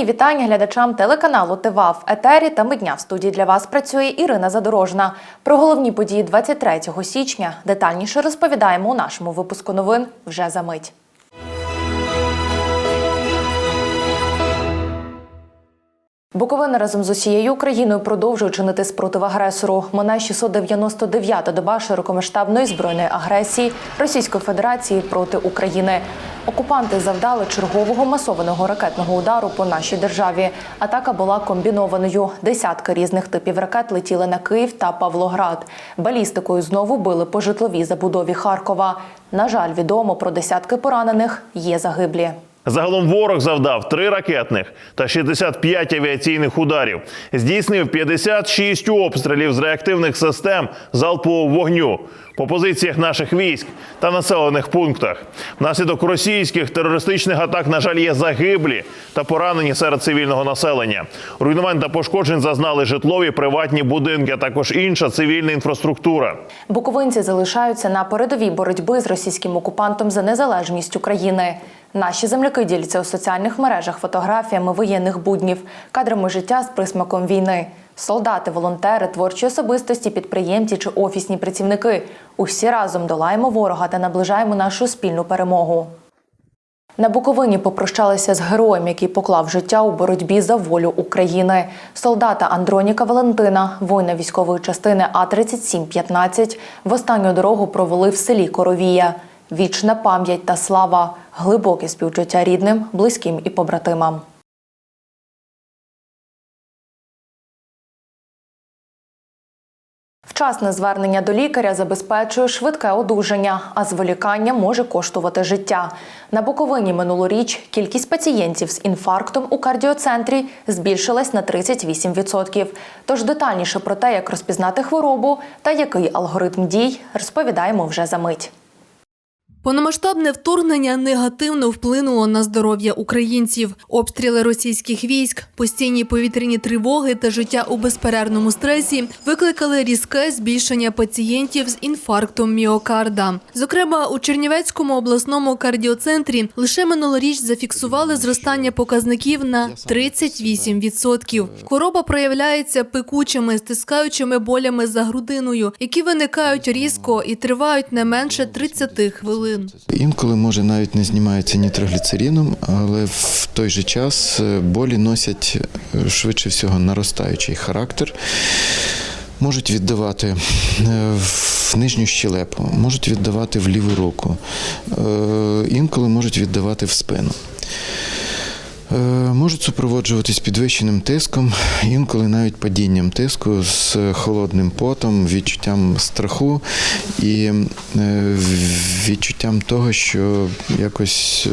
Мої вітання глядачам телеканалу ТВА в етері та Мидня в студії для вас працює Ірина Задорожна. Про головні події 23 січня детальніше розповідаємо у нашому випуску новин вже за мить. Буковина разом з усією Україною продовжує чинити спротив агресору. Минає 699-та доба широкомасштабної збройної агресії Російської Федерації проти України. Окупанти завдали чергового масованого ракетного удару по нашій державі. Атака була комбінованою. Десятки різних типів ракет летіли на Київ та Павлоград. Балістикою знову били по житловій забудові Харкова. На жаль, відомо про десятки поранених. Є загиблі. Загалом ворог завдав три ракетних та 65 авіаційних ударів. Здійснив 56 обстрілів з реактивних систем залпового вогню по позиціях наших військ та населених пунктах. Внаслідок російських терористичних атак, на жаль, є загиблі та поранені серед цивільного населення. Руйнувань та пошкоджень зазнали житлові приватні будинки, а також інша цивільна інфраструктура. Буковинці залишаються на передовій боротьби з російським окупантом за незалежність України. Наші земляки діляться у соціальних мережах фотографіями воєнних буднів, кадрами життя з присмаком війни. Солдати, волонтери, творчі особистості, підприємці чи офісні працівники. Усі разом долаємо ворога та наближаємо нашу спільну перемогу. На Буковині попрощалися з героєм, який поклав життя у боротьбі за волю України. Солдата Андроніка Валентина, воїна військової частини А 3715 в останню дорогу провели в селі Коровія. Вічна пам'ять та слава, глибоке співчуття рідним, близьким і побратимам. Вчасне звернення до лікаря забезпечує швидке одужання, а зволікання може коштувати життя. На Буковині минулоріч кількість пацієнтів з інфарктом у кардіоцентрі збільшилась на 38%. Тож детальніше про те, як розпізнати хворобу та який алгоритм дій, розповідаємо вже за мить. Повномасштабне вторгнення негативно вплинуло на здоров'я українців. Обстріли російських військ, постійні повітряні тривоги та життя у безперервному стресі викликали різке збільшення пацієнтів з інфарктом міокарда. Зокрема, у Чернівецькому обласному кардіоцентрі лише минулоріч зафіксували зростання показників на 38%. Хвороба проявляється пекучими, стискаючими болями за грудиною, які виникають різко і тривають не менше 30 хвилин. Інколи може навіть не знімається нітрогліцеріном, але в той же час е, болі носять е, швидше всього наростаючий характер. Можуть віддавати е, в нижню щелепу, можуть віддавати в ліву руку, інколи можуть віддавати в спину. Е, Можуть супроводжуватись підвищеним тиском, інколи навіть падінням тиску з холодним потом, відчуттям страху і е, відчуттям того, що якось е,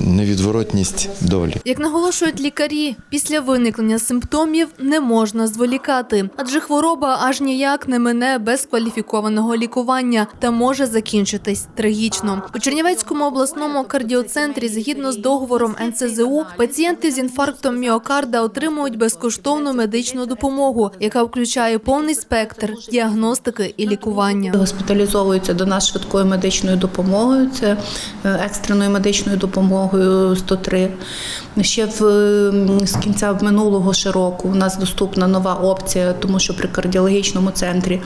невідворотність долі. Як наголошують лікарі, після виникнення симптомів не можна зволікати, адже хвороба аж ніяк не мине без кваліфікованого лікування та може закінчитись трагічно. У Чернівецькому обласному кардіоцентрі, згідно з договором НСЗУ, пацієнти з інфарктом міокарда отримують безкоштовну медичну допомогу, яка включає повний спектр діагностики і лікування. Госпіталізовуються до нас швидкою медичною допомогою, це е, екстреною медичною допомогою 103. Ще в, з кінця минулого ще року у нас доступна нова опція, тому що при кардіологічному центрі.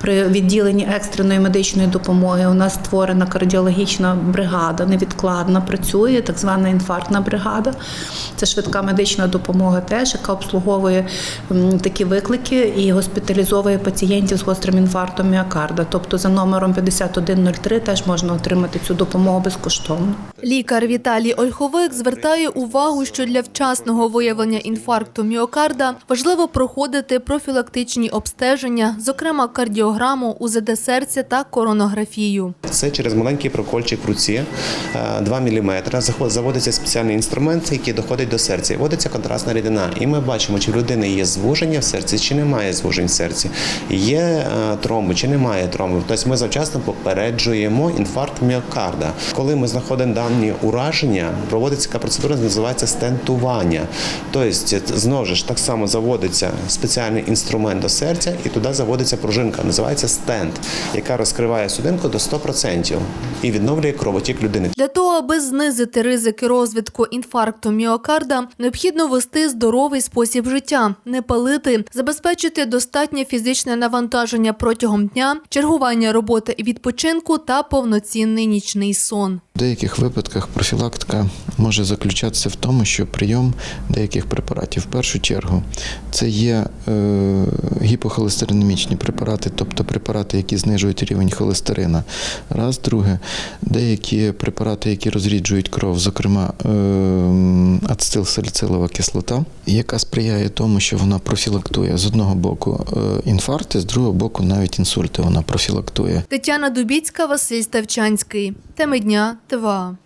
При відділенні екстреної медичної допомоги у нас створена кардіологічна бригада, невідкладна працює, так звана інфарктна бригада. Це швидка медична допомога теж, яка обслуговує такі виклики і госпіталізовує пацієнтів з гострим інфарктом міокарда. Тобто за номером 5103 теж можна отримати цю допомогу безкоштовно. Лікар Віталій Ольховик звертає увагу, що для вчасного виявлення інфаркту міокарда важливо проходити профілактичні обстеження, зокрема кардіограму, УЗД серця та коронографію. Це через маленький прокольчик в руці, е, 2 мм, заводиться спеціальний інструмент, який доходить до серця. І Вводиться контрастна рідина. І ми бачимо, чи в людини є звуження в серці, чи немає звужень в серці. Є е, тромби, чи немає тромбів. Тобто ми завчасно попереджуємо інфаркт міокарда. Коли ми знаходимо дані ураження, проводиться така процедура, називається стентування. Тобто, знову ж так само заводиться спеціальний інструмент до серця, і туди заводиться пружинка, називається стенд, яка розкриває судинку до 100% і відновлює кровотік людини. Для того, аби знизити ризики розвитку інфаркту міокарда, необхідно вести здоровий спосіб життя, не палити, забезпечити достатнє фізичне навантаження протягом дня, чергування роботи і відпочинку та повноцінний нічний сон. В деяких випадках профілактика може заключатися в тому, що прийом деяких препаратів, в першу чергу, це є е, гіпохолестеринемічні препарати, тобто препарати, які знижують рівень холестерина. Раз, друге, деякі препарати, які розріджують кров, зокрема е, ацетилсаліцилова кислота, яка сприяє тому, що вона профілактує з одного боку е, інфаркти, з другого боку навіть інсульти вона профілактує. Тетяна Дубіцька, Василь Ставчанський. Теми дня ТВА.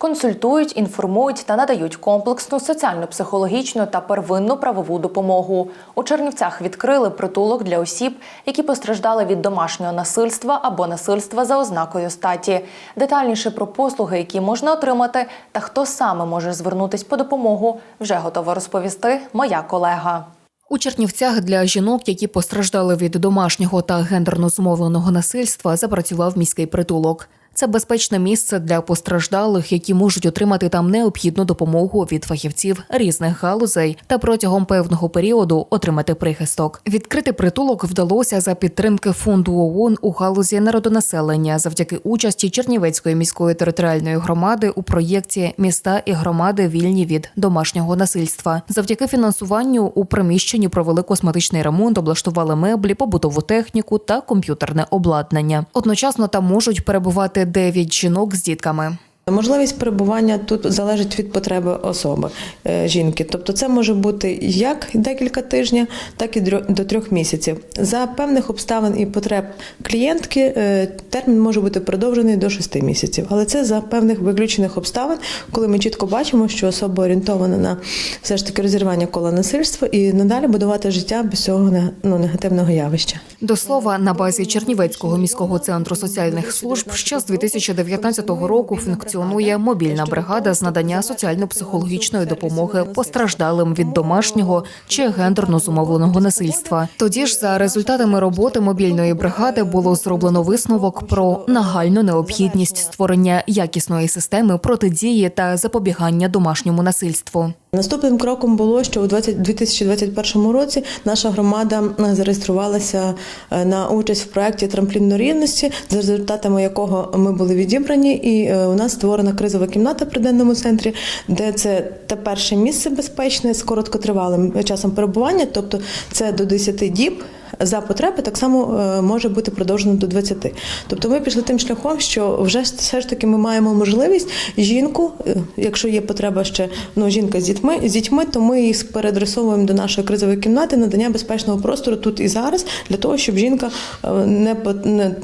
Консультують, інформують та надають комплексну соціально-психологічну та первинну правову допомогу. У Чернівцях відкрили притулок для осіб, які постраждали від домашнього насильства або насильства за ознакою статі. Детальніше про послуги, які можна отримати, та хто саме може звернутись по допомогу, вже готова розповісти моя колега. У Чернівцях для жінок, які постраждали від домашнього та гендерно зумовленого насильства, запрацював міський притулок. Це безпечне місце для постраждалих, які можуть отримати там необхідну допомогу від фахівців різних галузей та протягом певного періоду отримати прихисток. Відкрити притулок вдалося за підтримки фонду ООН у галузі народонаселення завдяки участі Чернівецької міської територіальної громади у проєкті Міста і громади вільні від домашнього насильства. Завдяки фінансуванню у приміщенні провели косметичний ремонт, облаштували меблі, побутову техніку та комп'ютерне обладнання. Одночасно там можуть перебувати 9 жінок з дітками. Можливість перебування тут залежить від потреби особи е, жінки. Тобто, це може бути як декілька тижнів, так і до трьох місяців. За певних обставин і потреб клієнтки е, термін може бути продовжений до шести місяців. Але це за певних виключених обставин, коли ми чітко бачимо, що особа орієнтована на все ж таки розірвання кола насильства і надалі будувати життя без цього ну, негативного явища. До слова, на базі Чернівецького міського центру соціальних служб ще з 2019 року функціонує мобільна бригада з надання соціально-психологічної допомоги постраждалим від домашнього чи гендерно зумовленого насильства. Тоді ж, за результатами роботи мобільної бригади, було зроблено висновок про нагальну необхідність створення якісної системи протидії та запобігання домашньому насильству. Наступним кроком було, що у 20 2021 році наша громада е, зареєструвалася е, на участь в проєкті трамплін рівності, за результатами якого ми були відібрані, і е, у нас створена кризова кімната при денному центрі, де це те перше місце безпечне з короткотривалим часом перебування, тобто це до 10 діб. За потреби так само е, може бути продовжено до 20. Тобто ми пішли тим шляхом, що вже все ж таки ми маємо можливість жінку, е, якщо є потреба ще ну жінка з дітьми з дітьми, то ми їх переадресовуємо до нашої кризової кімнати надання безпечного простору тут і зараз для того, щоб жінка е, не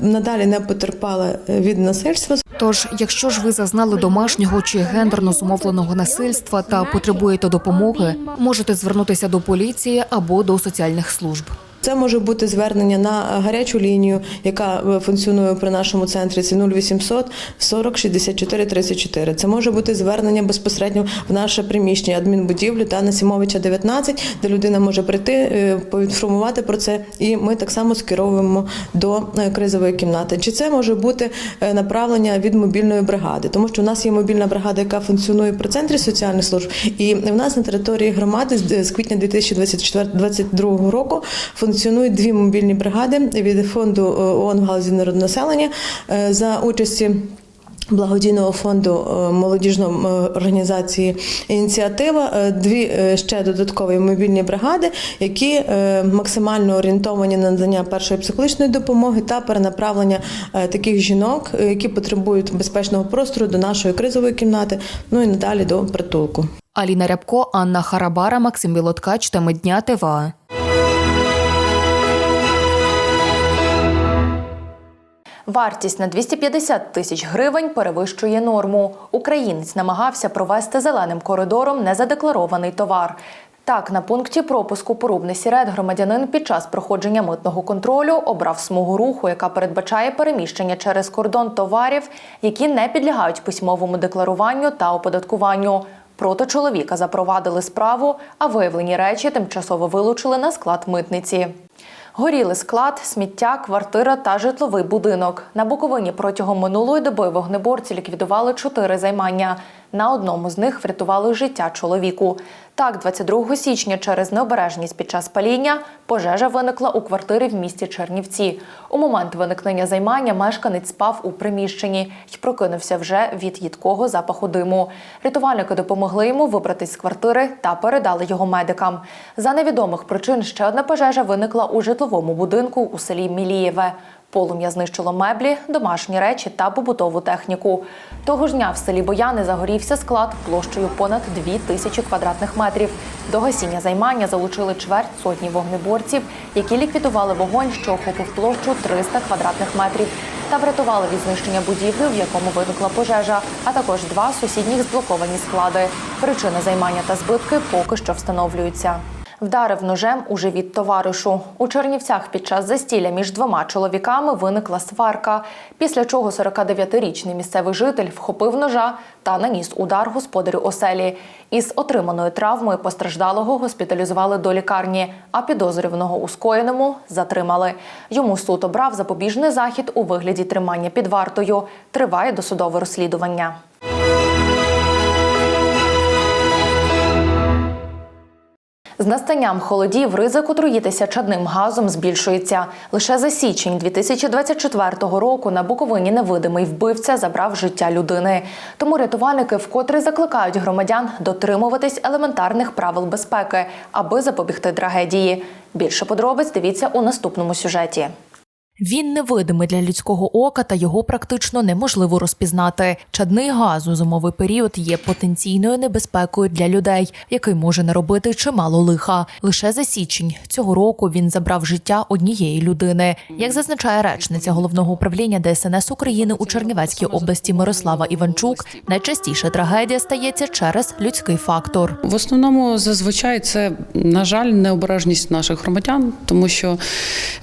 надалі не потерпала від насильства. Тож, якщо ж ви зазнали домашнього чи гендерно зумовленого насильства та потребуєте допомоги, можете звернутися до поліції або до соціальних служб. Це може бути звернення на гарячу лінію, яка е, функціонує при нашому центрі. Це 0800 40 64 34. Це може бути звернення безпосередньо в наше приміщення адмінбудівлю та на Сімовича 19, де людина може прийти, е, поінформувати про це, і ми так само скеровуємо до е, кризової кімнати. Чи це може бути направлення від мобільної бригади, тому що у нас є мобільна бригада, яка функціонує при центрі соціальних служб, і в нас на території громади з квітня 2022 року функціонують дві мобільні бригади від фонду е, ООН в галузі народонаселення е, за участі. Благодійного фонду е, молодіжної організації ініціатива дві ще додаткові мобільні бригади, які максимально орієнтовані на надання першої психологічної допомоги та перенаправлення таких жінок, які потребують безпечного простору до нашої кризової кімнати, ну і надалі до притулку. Аліна Рябко, Анна Харабара, Максим Білоткач, теми дня ТВА. Вартість на 250 тисяч гривень перевищує норму. Українець намагався провести зеленим коридором незадекларований товар. Так, на пункті пропуску порубний сірет громадянин під час проходження митного контролю обрав смугу руху, яка передбачає переміщення через кордон товарів, які не підлягають письмовому декларуванню та оподаткуванню. Проти чоловіка запровадили справу, а виявлені речі тимчасово вилучили на склад митниці. Горіли склад, сміття, квартира та житловий будинок. На Буковині протягом минулої доби вогнеборці ліквідували чотири займання. На одному з них врятували життя чоловіку. Так, 22 січня через необережність під час паління пожежа виникла у квартирі в місті Чернівці. У момент виникнення займання мешканець спав у приміщенні і прокинувся вже від їдкого запаху диму. Рятувальники допомогли йому вибратись з квартири та передали його медикам. За невідомих причин ще одна пожежа виникла у житловому будинку у селі Мілієве. Полум'я знищило меблі, домашні речі та побутову техніку. Того ж дня в селі Бояни загорівся склад площею понад 2 тисячі квадратних метрів. До гасіння займання залучили чверть сотні вогнеборців, які ліквідували вогонь, що охопив площу 300 квадратних метрів, та врятували від знищення будівлі, в якому виникла пожежа, а також два сусідніх зблоковані склади. Причини займання та збитки поки що встановлюються. Вдарив ножем у живіт товаришу. У Чернівцях під час застілля між двома чоловіками виникла сварка, після чого 49-річний місцевий житель вхопив ножа та наніс удар господарю оселі. Із отриманою травмою постраждалого госпіталізували до лікарні, а підозрюваного у скоєному затримали. Йому суд обрав запобіжний захід у вигляді тримання під вартою. Триває досудове розслідування. З настанням холодів ризик отруїтися чадним газом збільшується. Лише за січень 2024 року на Буковині невидимий вбивця забрав життя людини. Тому рятувальники вкотре закликають громадян дотримуватись елементарних правил безпеки, аби запобігти трагедії. Більше подробиць дивіться у наступному сюжеті. Він невидимий для людського ока та його практично неможливо розпізнати. Чадний газ у зимовий період є потенційною небезпекою для людей, який може наробити чимало лиха. Лише за січень цього року він забрав життя однієї людини. Як зазначає речниця головного управління ДСНС України у Чернівецькій області Мирослава Іванчук, найчастіше трагедія стається через людський фактор. В основному зазвичай це, на жаль, необережність наших громадян, тому що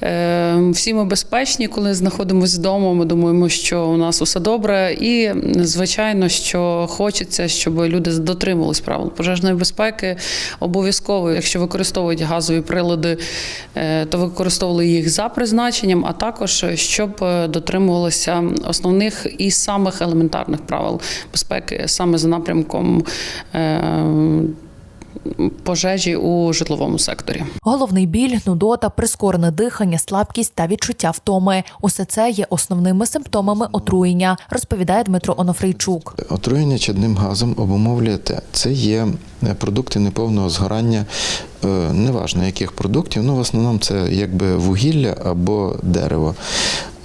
е, всі ми безпечні, коли знаходимося вдома. Ми думаємо, що у нас усе добре, і звичайно, що хочеться, щоб люди дотримувались правил пожежної безпеки. Обов'язково, якщо використовують газові прилади, е, то використовували їх за призначенням, а також щоб е, дотримувалися основних і самих елементарних правил безпеки саме за напрямком. Пожежі у житловому секторі. Головний біль, нудота, прискорене дихання, слабкість та відчуття втоми. Усе це є основними симптомами отруєння, розповідає Дмитро Онофрійчук. Отруєння чадним газом обумовлює те. Це є е, продукти неповного згорання, е, неважно яких продуктів, ну в основному це якби вугілля або дерево.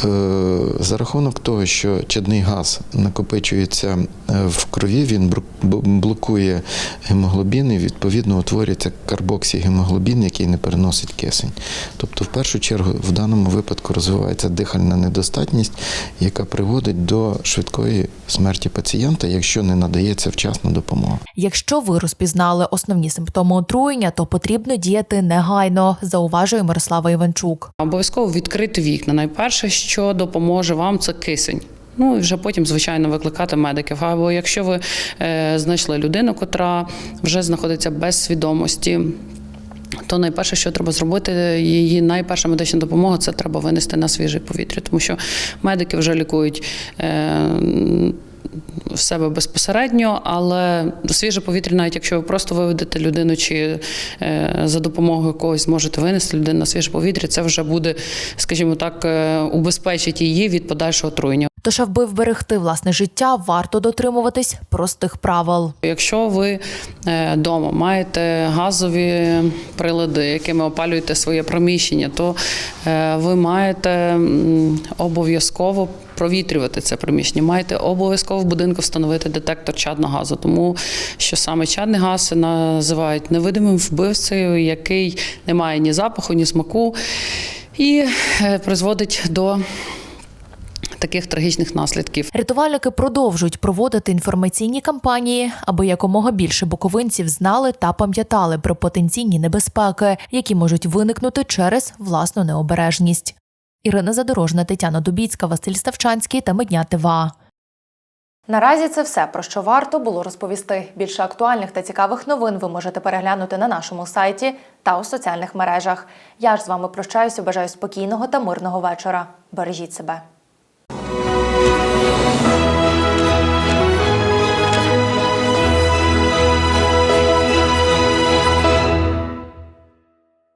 Е, За рахунок того, що чадний газ накопичується е, в крові, він блокує гемоглобін і відповідно утворюється карбоксігемоглобін, який не переносить кисень. Тобто, в першу чергу, в даному випадку розвивається дихальна недостатність, яка приводить до швидкої смерті пацієнта, якщо не надається вчасна допомога. Якщо ви розпізнали основні симптоми отруєння, то потрібно діяти негайно, зауважує Мирослава Іванчук. Обов'язково відкрити вікна. Найперше, що допоможе вам, це кисень. Ну і вже потім, звичайно, викликати медиків. Або якщо ви е, знайшли людину, котра вже знаходиться без свідомості. То найперше, що треба зробити, її найперша медична допомога це треба винести на свіже повітря, тому що медики вже лікують. В себе безпосередньо, але свіже повітря, навіть якщо ви просто виведете людину чи е, за допомогою когось зможете винести людину на свіже повітря, це вже буде, скажімо так, е, убезпечить її від подальшого отруєння. Тож, аби вберегти власне життя, варто дотримуватись простих правил. Якщо ви вдома маєте газові прилади, якими опалюєте своє приміщення, то е, ви маєте обов'язково провітрювати це приміщення. Маєте обов'язково в будинку встановити детектор чадного газу, тому що саме чадний газ називають невидимим вбивцею, який не має ні запаху, ні смаку, і е, призводить до таких трагічних наслідків. Рятувальники продовжують проводити інформаційні кампанії, аби якомога більше буковинців знали та пам'ятали про потенційні небезпеки, які можуть виникнути через власну необережність. Ірина Задорожна, Тетяна Дубіцька, Василь Ставчанський та Медня ТВА. Наразі це все, про що варто було розповісти. Більше актуальних та цікавих новин ви можете переглянути на нашому сайті та у соціальних мережах. Я ж з вами прощаюся. Бажаю спокійного та мирного вечора. Бережіть себе.